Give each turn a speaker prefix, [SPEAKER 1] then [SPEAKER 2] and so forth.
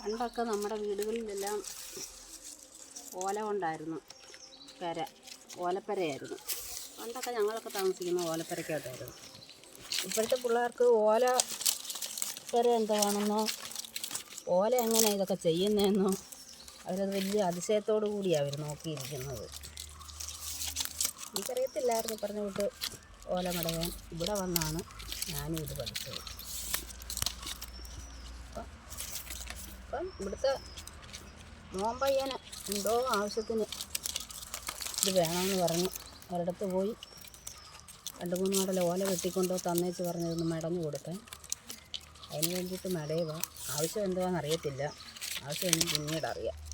[SPEAKER 1] പണ്ടൊക്കെ നമ്മുടെ വീടുകളിലെല്ലാം ഓല കൊണ്ടായിരുന്നു. പെര ഓലപ്പരയായിരുന്നു. പണ്ടൊക്കെ ഞങ്ങളൊക്കെ താമസിക്കുന്ന ഓലപ്പരക്കകത്തായിരുന്നു ഇപ്പോഴത്തെ പിള്ളേർക്ക് ഓല പെര എന്താണെന്നോ ഓല എങ്ങനെ ഇതൊക്കെ ചെയ്യുന്നതെന്നോ അവരത് വലിയ അതിശയത്തോടു കൂടിയാണ് അവർ നോക്കിയിരിക്കുന്നത്. എനിക്കറിയത്തില്ലായിരുന്നു പറഞ്ഞ വിട്ട് ഓല മടയാൻ ഇവിടെ വന്നാണ് ഞാനും ഇത് പഠിച്ചത്. അപ്പം ഇവിടുത്തെ മോമ്പയ്യന് എന്തോ ആവശ്യത്തിന് ഇത് വേണമെന്ന് പറഞ്ഞ്. ഒരിടത്ത് പോയി. രണ്ട് മൂന്ന് നാടല്ല ഓല വെട്ടിക്കൊണ്ടോ തന്നേച്ച് പറഞ്ഞതൊന്ന് മടങ്ങ് കൊടുത്തേ. അതിന് വേണ്ടിയിട്ട് മടയുക. ആവശ്യം എന്തുവാണെന്ന് അറിയത്തില്ല. ആവശ്യം എനിക്ക് പിന്നീട് അറിയാം.